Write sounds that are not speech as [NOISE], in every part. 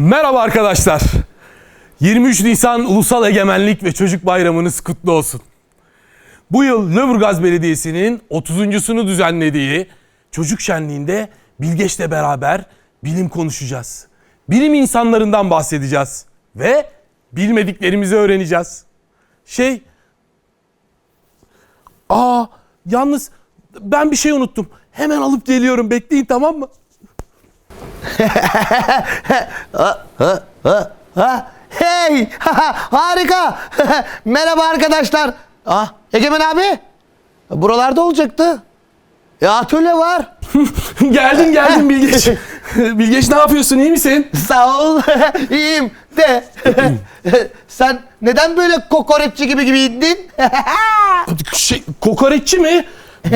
Merhaba arkadaşlar. 23 Nisan Ulusal Egemenlik ve Çocuk Bayramınız kutlu olsun. Bu yıl Lüleburgaz Belediyesi'nin 30.sunu düzenlediği çocuk şenliğinde Bilgeç'le beraber bilim konuşacağız. Bilim insanlarından bahsedeceğiz ve bilmediklerimizi öğreneceğiz. Şey, aa yalnız ben bir şey unuttum. Hemen alıp geliyorum. Bekleyin tamam mı? Ha, hey! Harika! [LAUGHS] Merhaba arkadaşlar. Ah, Egemen abi. Buralarda olacaktı. Ya atölye var. [LAUGHS] geldim geldim Bilgeç. [LAUGHS] Bilgeç ne yapıyorsun iyi misin? Sağ ol. İyiyim de. Sen neden böyle kokoreççi gibi gibiyindin? Şey, kokoreççi mi?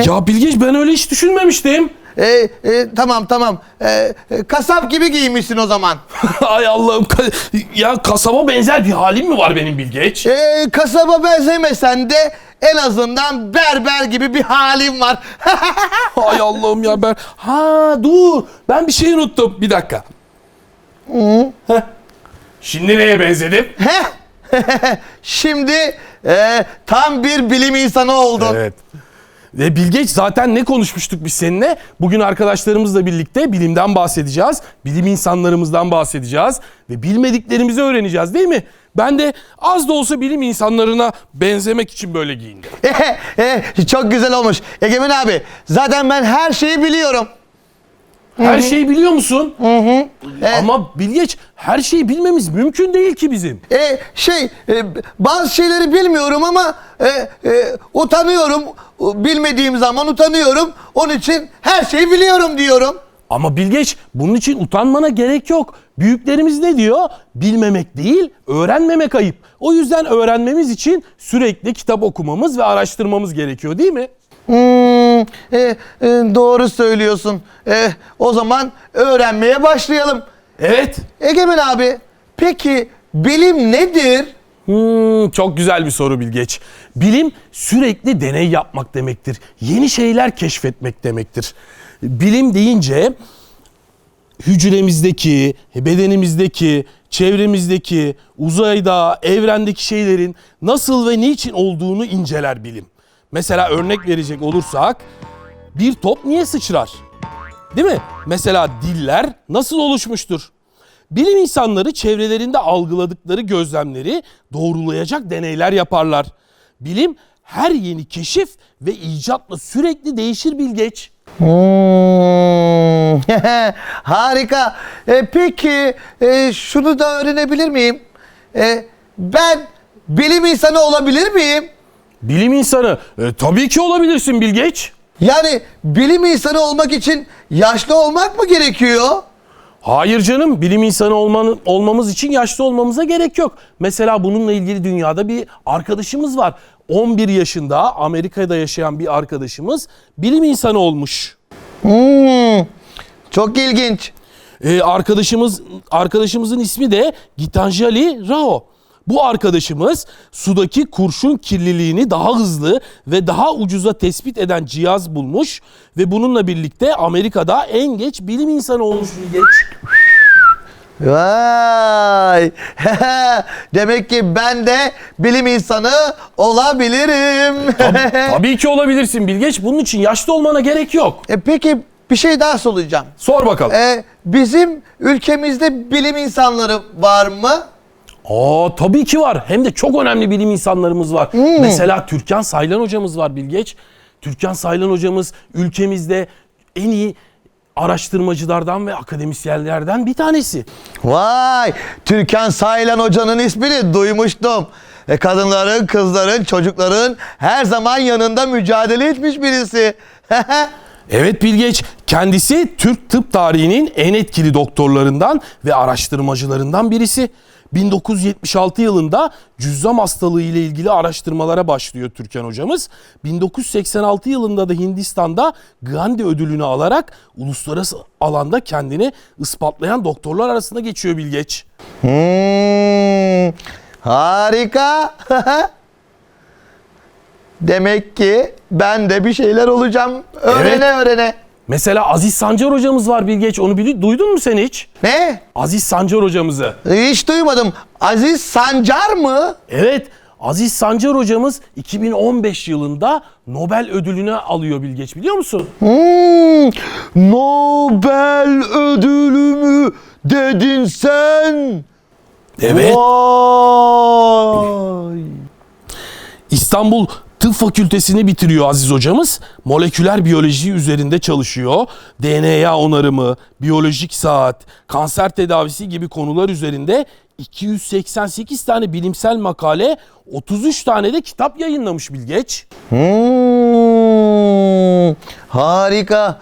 Ya Bilgeç ben öyle hiç düşünmemiştim. E, e, tamam tamam. E, e, kasap gibi giymişsin o zaman. [LAUGHS] Ay Allah'ım. ka- Ya kasaba benzer bir halim mi var benim Bilgeç? E, kasaba benzemesen de en azından berber gibi bir halin var. [LAUGHS] Ay Allah'ım ya ben... Ha dur. Ben bir şey unuttum. Bir dakika. Heh. Şimdi neye benzedim? Heh. [LAUGHS] Şimdi e, tam bir bilim insanı oldun. Evet. Ve Bilgeç zaten ne konuşmuştuk biz seninle? Bugün arkadaşlarımızla birlikte bilimden bahsedeceğiz. Bilim insanlarımızdan bahsedeceğiz. Ve bilmediklerimizi öğreneceğiz değil mi? Ben de az da olsa bilim insanlarına benzemek için böyle giyindim. [LAUGHS] Çok güzel olmuş. Egemen abi zaten ben her şeyi biliyorum. Her şeyi biliyor musun? Hı hı. Ama Bilgeç her şeyi bilmemiz mümkün değil ki bizim. E, şey e, bazı şeyleri bilmiyorum ama e, e, utanıyorum. Bilmediğim zaman utanıyorum. Onun için her şeyi biliyorum diyorum. Ama Bilgeç bunun için utanmana gerek yok. Büyüklerimiz ne diyor? Bilmemek değil, öğrenmemek ayıp. O yüzden öğrenmemiz için sürekli kitap okumamız ve araştırmamız gerekiyor değil mi? Hmm, e, e, doğru söylüyorsun. E, o zaman öğrenmeye başlayalım. Evet. Egemen abi peki bilim nedir? Hmm, çok güzel bir soru Bilgeç. Bilim sürekli deney yapmak demektir. Yeni şeyler keşfetmek demektir. Bilim deyince hücremizdeki, bedenimizdeki, çevremizdeki, uzayda, evrendeki şeylerin nasıl ve niçin olduğunu inceler bilim. Mesela örnek verecek olursak bir top niye sıçrar? Değil mi? Mesela diller nasıl oluşmuştur? Bilim insanları çevrelerinde algıladıkları gözlemleri doğrulayacak deneyler yaparlar. Bilim her yeni keşif ve icatla sürekli değişir bilgeç. Hmm, [LAUGHS] harika. E, peki e, şunu da öğrenebilir miyim? E, ben bilim insanı olabilir miyim? Bilim insanı e, tabii ki olabilirsin bilgeç. Yani bilim insanı olmak için yaşlı olmak mı gerekiyor? Hayır canım bilim insanı olmanın, olmamız için yaşlı olmamıza gerek yok. Mesela bununla ilgili dünyada bir arkadaşımız var. 11 yaşında Amerika'da yaşayan bir arkadaşımız bilim insanı olmuş. Hmm, çok ilginç. Ee, arkadaşımız arkadaşımızın ismi de Gitanjali Rao. Bu arkadaşımız sudaki kurşun kirliliğini daha hızlı ve daha ucuza tespit eden cihaz bulmuş ve bununla birlikte Amerika'da en geç bilim insanı olmuş bir geç. Vay. [LAUGHS] Demek ki ben de bilim insanı olabilirim. [LAUGHS] Tabii ki olabilirsin Bilgeç. Bunun için yaşlı olmana gerek yok. E, peki bir şey daha soracağım. Sor bakalım. E, bizim ülkemizde bilim insanları var mı? Aa tabii ki var. Hem de çok önemli bilim insanlarımız var. Mesela Türkan Saylan hocamız var Bilgeç. Türkan Saylan hocamız ülkemizde en iyi araştırmacılardan ve akademisyenlerden bir tanesi. Vay! Türkan Saylan Hoca'nın ismini duymuştum. E, kadınların, kızların, çocukların her zaman yanında mücadele etmiş birisi. [LAUGHS] Evet Bilgeç, kendisi Türk tıp tarihinin en etkili doktorlarından ve araştırmacılarından birisi. 1976 yılında cüzzam hastalığı ile ilgili araştırmalara başlıyor Türkan hocamız. 1986 yılında da Hindistan'da Gandhi ödülünü alarak uluslararası alanda kendini ispatlayan doktorlar arasında geçiyor Bilgeç. Hmm, harika. [LAUGHS] Demek ki ben de bir şeyler olacağım. Öğrene Evet. öğrene. Mesela Aziz Sancar hocamız var Bilgeç. Onu bili- duydun mu sen hiç? Ne? Aziz Sancar hocamızı. Hiç duymadım. Aziz Sancar mı? Evet. Aziz Sancar hocamız 2015 yılında Nobel ödülünü alıyor Bilgeç biliyor musun? Hmm, Nobel ödülü mü dedin sen? Evet. Vay. İstanbul Tıp Fakültesini bitiriyor Aziz hocamız. Moleküler biyoloji üzerinde çalışıyor. DNA onarımı, biyolojik saat, kanser tedavisi gibi konular üzerinde 288 tane bilimsel makale, 33 tane de kitap yayınlamış Bilgeç. Hmm, harika.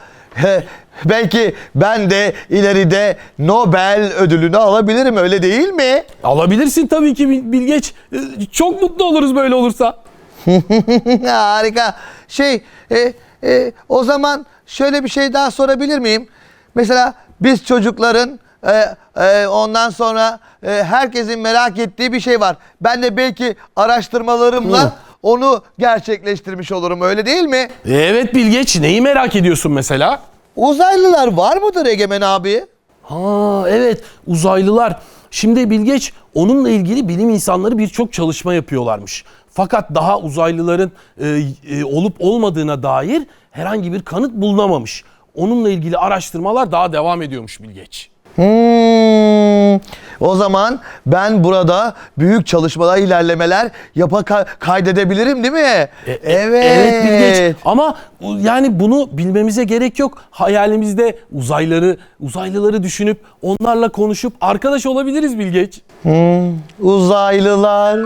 Belki ben de ileride Nobel ödülünü alabilirim öyle değil mi? Alabilirsin tabii ki Bil- Bilgeç. Ee, Çok mutlu oluruz böyle olursa. [LAUGHS] Harika. Şey, e, e, o zaman şöyle bir şey daha sorabilir miyim? Mesela biz çocukların e, e, ondan sonra e, herkesin merak ettiği bir şey var. Ben de belki araştırmalarımla onu gerçekleştirmiş olurum öyle değil mi? Evet Bilgeç neyi merak ediyorsun mesela? Uzaylılar var mıdır Egemen abi? Ha evet uzaylılar. Şimdi Bilgeç onunla ilgili bilim insanları birçok çalışma yapıyorlarmış. Fakat daha uzaylıların e, e, olup olmadığına dair herhangi bir kanıt bulunamamış. Onunla ilgili araştırmalar daha devam ediyormuş Bilgeç. Hmm, o zaman ben burada büyük çalışmalar, ilerlemeler yapa ka- kaydedebilirim değil mi? E- evet. Evet Bilgeç. Ama yani bunu bilmemize gerek yok. Hayalimizde uzayları, uzaylıları düşünüp onlarla konuşup arkadaş olabiliriz Bilgeç. Uzaylılar.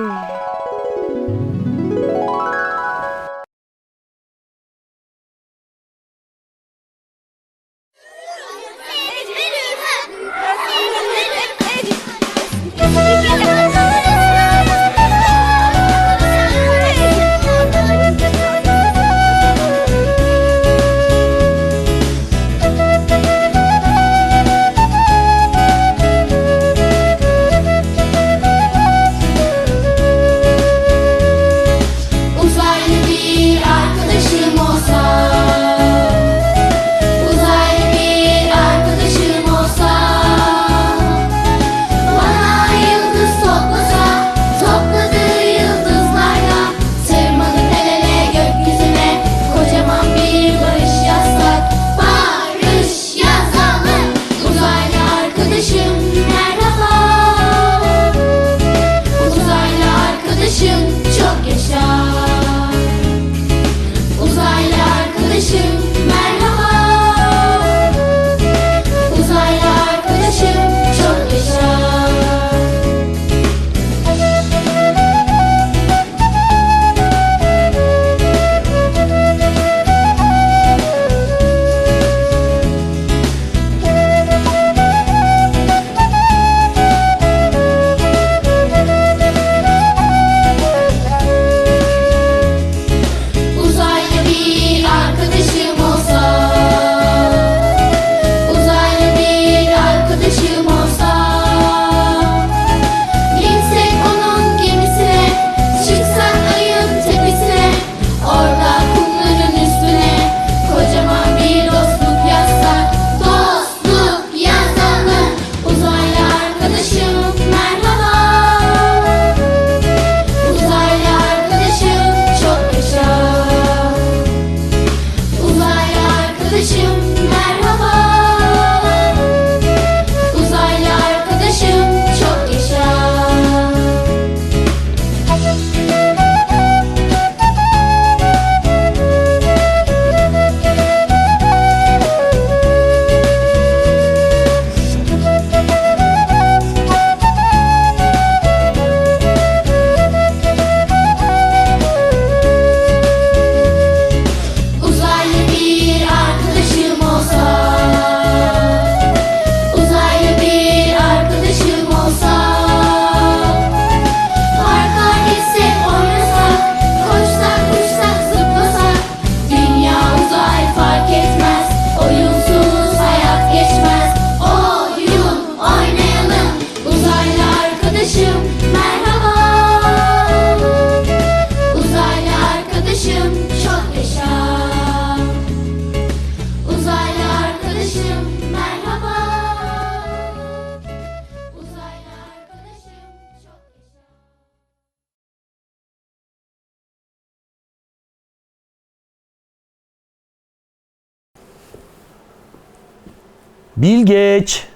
Bilgeç.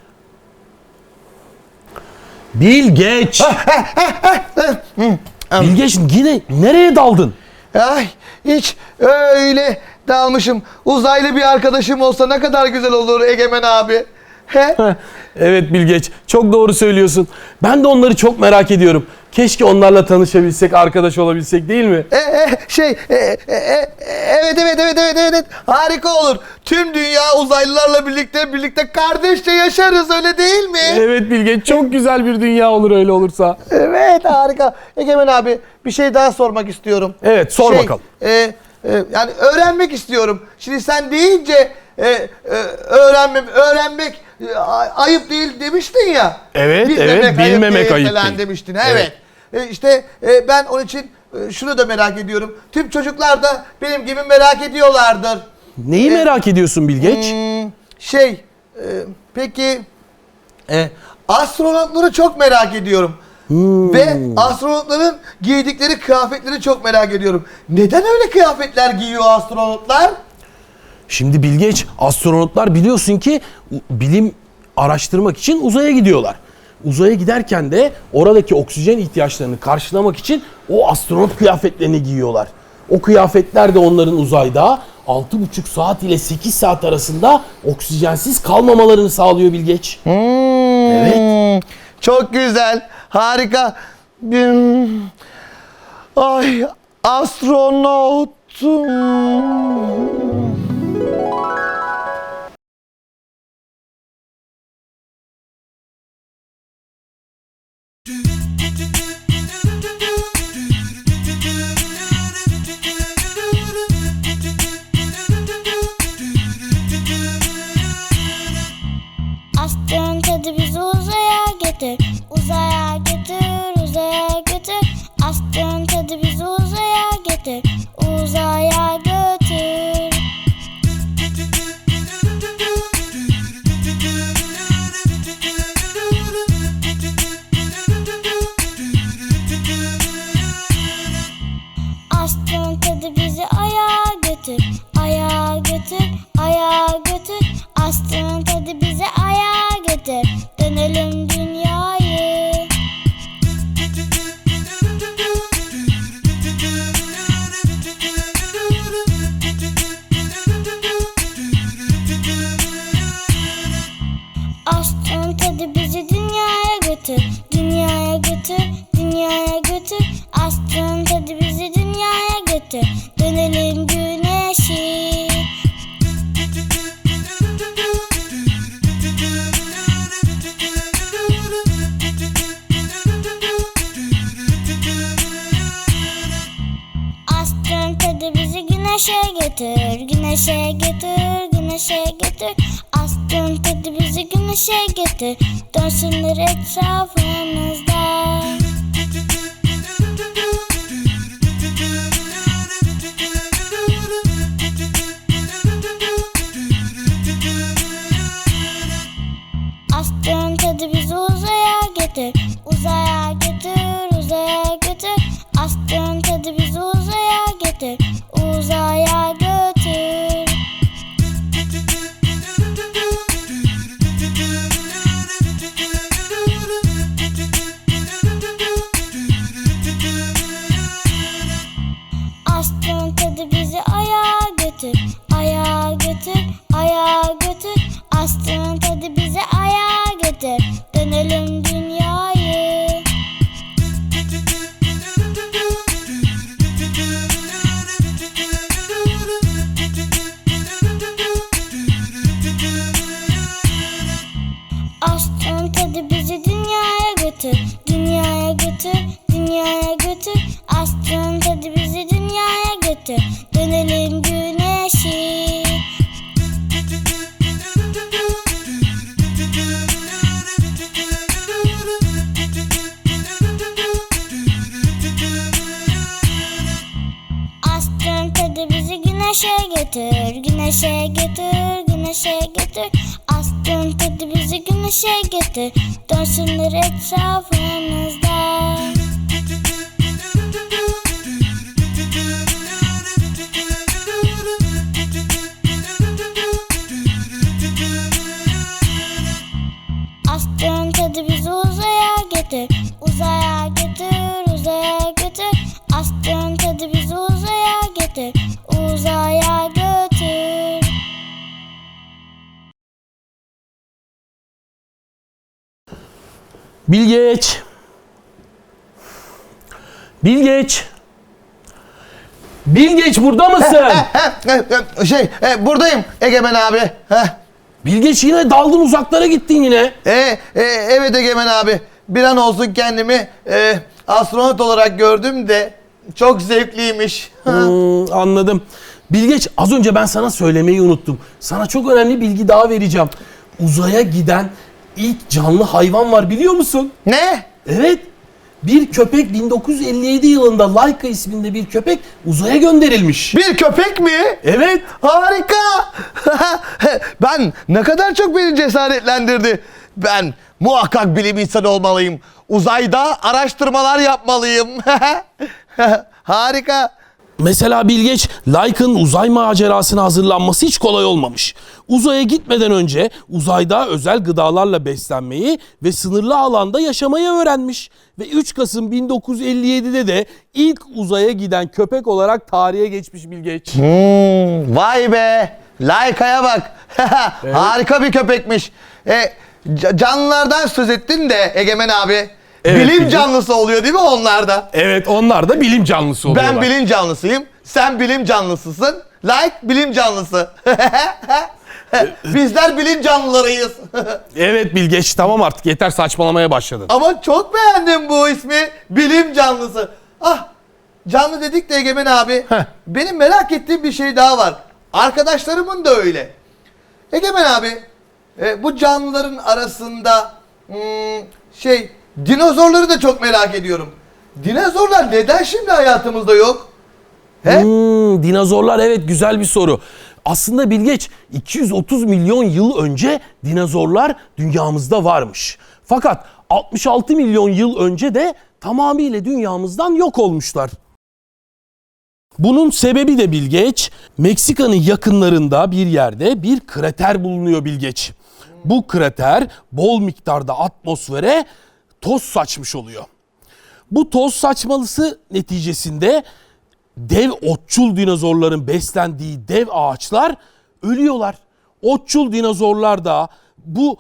Bilgeç. Bilgeç yine nereye daldın? Ay hiç öyle dalmışım. Uzaylı bir arkadaşım olsa ne kadar güzel olur Egemen abi. He? evet Bilgeç, çok doğru söylüyorsun. Ben de onları çok merak ediyorum. Keşke onlarla tanışabilsek, arkadaş olabilsek değil mi? E, e, şey e, e, e, evet evet evet evet evet harika olur. Tüm dünya uzaylılarla birlikte birlikte kardeşçe yaşarız öyle değil mi? Evet Bilgeç, çok güzel bir dünya olur öyle olursa. Evet harika. Egemen abi bir şey daha sormak istiyorum. Evet, sor Şey, bakalım. e, e, yani öğrenmek istiyorum. Şimdi sen deyince e, e, öğrenmem, öğrenmek ayıp değil demiştin ya. Evet, evet, bilmemek ayıp falan değil. demiştin. Evet. E, işte e, ben onun için e, şunu da merak ediyorum. Tüm çocuklar da benim gibi merak ediyorlardır. Neyi merak ediyorsun Bilgeç? Hmm, şey, e, peki e, astronotları çok merak ediyorum. Ve astronotların giydikleri kıyafetleri çok merak ediyorum. Neden öyle kıyafetler giyiyor astronotlar? Şimdi Bilgeç, astronotlar biliyorsun ki bilim araştırmak için uzaya gidiyorlar. Uzaya giderken de oradaki oksijen ihtiyaçlarını karşılamak için o astronot kıyafetlerini giyiyorlar. O kıyafetler de onların uzayda 6,5 saat ile 8 saat arasında oksijensiz kalmamalarını sağlıyor Bilgeç. Evet. Hmm, Çok güzel, harika. Hmm, Ay, Thank you. Astron tadı bizi bizi güneşe götür Güneşe götür, güneşe götür Astron tadı bizi güneşe götür Dönsünler etrafımızda. Astron tadı bizi uzaya götür Uzaya götür, uzaya götür Astron tadı bizi uzaya götür Güneşe götür, güneşe götür. Astın tadı bizi güneşe götür. Dönsünler etrafımızda. Astın tadı bizi uzaya götür. Uzaya götür, uzaya götür. Astın tadı bizi uzaya götür. Uzaya Bilgeç. Bilgeç. Bilgeç burada mısın? Heh, [LAUGHS] e, e, şey e, buradayım Egemen abi. Heh. Bilgeç yine daldın uzaklara gittin yine. E, e, evet Egemen abi. Bir an olsun kendimi e, astronot olarak gördüm de çok zevkliymiş. [LAUGHS] Hmm, anladım. Bilgeç az önce ben sana söylemeyi unuttum. Sana çok önemli bilgi daha vereceğim. Uzaya giden ilk canlı hayvan var biliyor musun? ne? Evet. Bir köpek 1957 yılında Laika isminde bir köpek uzaya gönderilmiş. Bir köpek mi? Evet. Harika. [LAUGHS] ben ne kadar çok beni cesaretlendirdi. Ben muhakkak bilim insanı olmalıyım. Uzayda araştırmalar yapmalıyım. [LAUGHS] Harika. Mesela Bilgeç, Laik'ın uzay macerasına hazırlanması hiç kolay olmamış. Uzaya gitmeden önce uzayda özel gıdalarla beslenmeyi ve sınırlı alanda yaşamayı öğrenmiş. Ve 3 Kasım 1957'de de ilk uzaya giden köpek olarak tarihe geçmiş Bilgeç. Hmm, vay be. Layka'ya bak. [LAUGHS] Harika bir köpekmiş. E, ca- canlılardan söz ettin de Egemen abi. Evet, bilim Bilge. canlısı oluyor değil mi onlarda? Evet onlar da bilim canlısı oluyorlar. Ben bilim canlısıyım. Sen bilim canlısısın. Like bilim canlısı. [LAUGHS] Bizler bilim canlılarıyız. [LAUGHS] Evet Bilgeç tamam artık yeter saçmalamaya başladın. Ama çok beğendim bu ismi. Bilim canlısı. Ah canlı dedik de Egemen abi. Heh. Benim merak ettiğim bir şey daha var. Arkadaşlarımın da öyle. Egemen abi e, bu canlıların arasında hmm, şey dinozorları da çok merak ediyorum. Dinozorlar neden şimdi hayatımızda yok? He? Hmm, dinozorlar evet güzel bir soru. Aslında Bilgeç 230 milyon yıl önce dinozorlar dünyamızda varmış. Fakat 66 milyon yıl önce de tamamıyla dünyamızdan yok olmuşlar. Bunun sebebi de Bilgeç, Meksika'nın yakınlarında bir yerde bir krater bulunuyor Bilgeç. Bu krater bol miktarda atmosfere toz saçmış oluyor. Bu toz saçmalısı neticesinde dev otçul dinozorların beslendiği dev ağaçlar ölüyorlar. Otçul dinozorlar da bu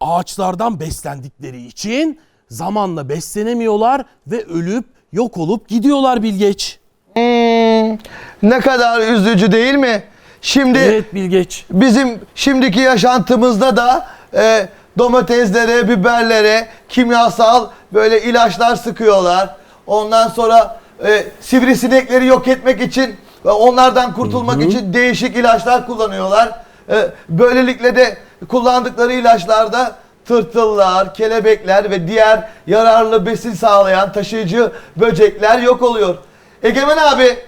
ağaçlardan beslendikleri için zamanla beslenemiyorlar ve ölüp yok olup gidiyorlar Bilgeç. Hmm, ne kadar üzücü değil mi? Şimdi Evet Bilgeç. bizim şimdiki yaşantımızda da e, domateslere, biberlere kimyasal böyle ilaçlar sıkıyorlar. Ondan sonra e, sivrisinekleri yok etmek için ve onlardan kurtulmak için değişik ilaçlar kullanıyorlar. E, böylelikle de kullandıkları ilaçlarda tırtıllar, kelebekler ve diğer yararlı besin sağlayan taşıyıcı böcekler yok oluyor. Egemen abi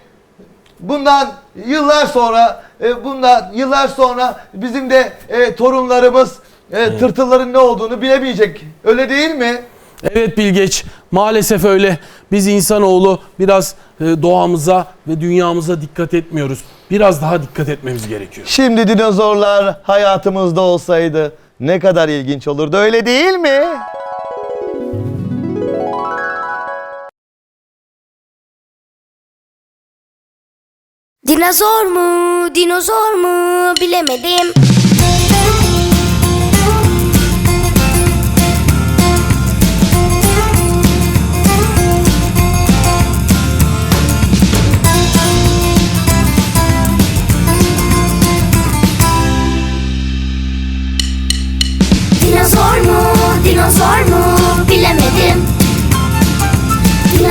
Bundan yıllar sonra, e, bundan yıllar sonra bizim de e, torunlarımız e, tırtılların ne olduğunu bilemeyecek. Öyle değil mi? Evet Bilgeç. Maalesef öyle. Biz insanoğlu biraz e, doğamıza ve dünyamıza dikkat etmiyoruz. Biraz daha dikkat etmemiz gerekiyor. Şimdi dinozorlar hayatımızda olsaydı ne kadar ilginç olurdu öyle değil mi? Dinozor mu, dinozor mu bilemedim.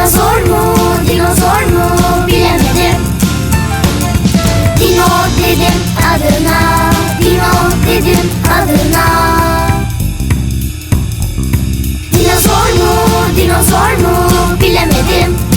Dinozor mu, dinozor mu bilemedim. Dino dedim adına Dino dedim adına Dinozor mu dinozor mu bilemedim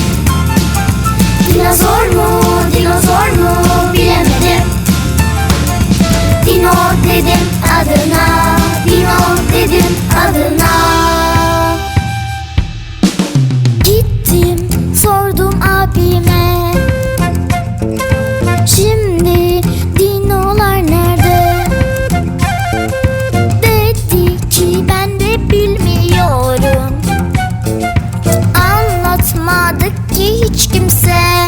Anlatmadı ki hiç kimse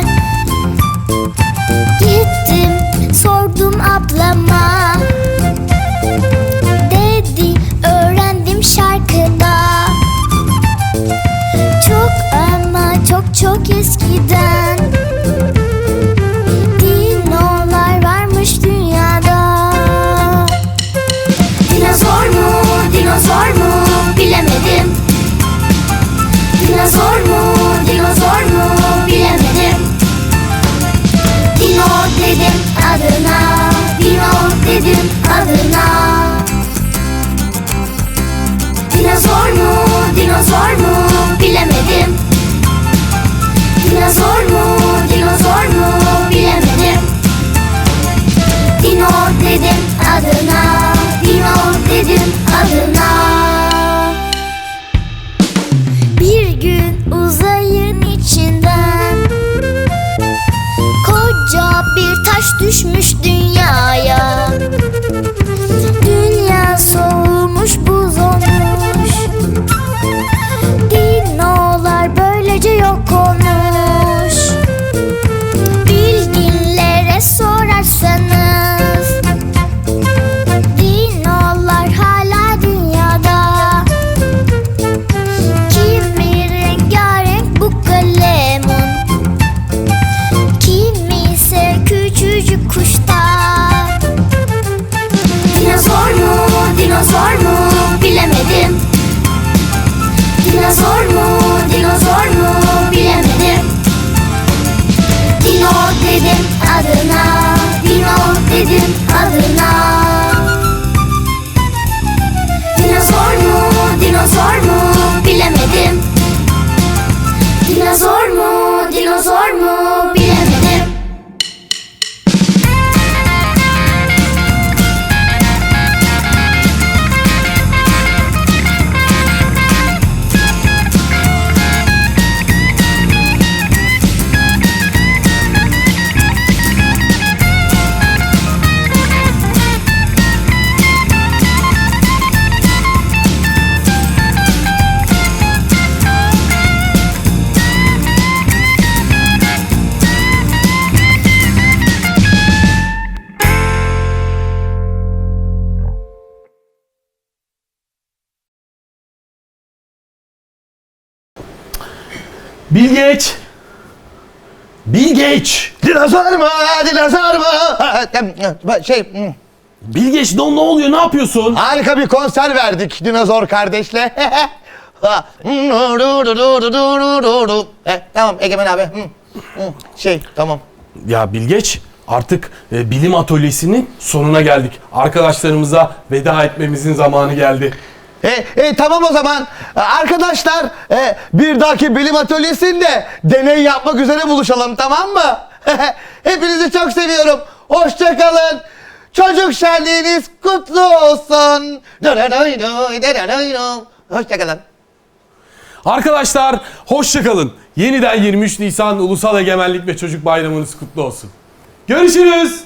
Bilgeç. Bilgeç. Dinozor mu? Dinozor mu? Şey, Bilgeç ne, ne oluyor ne yapıyorsun? harika bir konser verdik dinozor kardeşle. Tamam Egemen abi. Şey tamam. Ya Bilgeç artık e, bilim atölyesinin sonuna geldik. Arkadaşlarımıza veda etmemizin zamanı geldi. E, e, tamam o zaman E, arkadaşlar e, bir dahaki bilim atölyesinde deney yapmak üzere buluşalım tamam mı? [LAUGHS] Hepinizi çok seviyorum. Hoşçakalın. Çocuk şenliğiniz kutlu olsun. Hoşçakalın. Arkadaşlar hoşçakalın. Yeniden 23 Nisan Ulusal Egemenlik ve Çocuk Bayramınız kutlu olsun. Görüşürüz.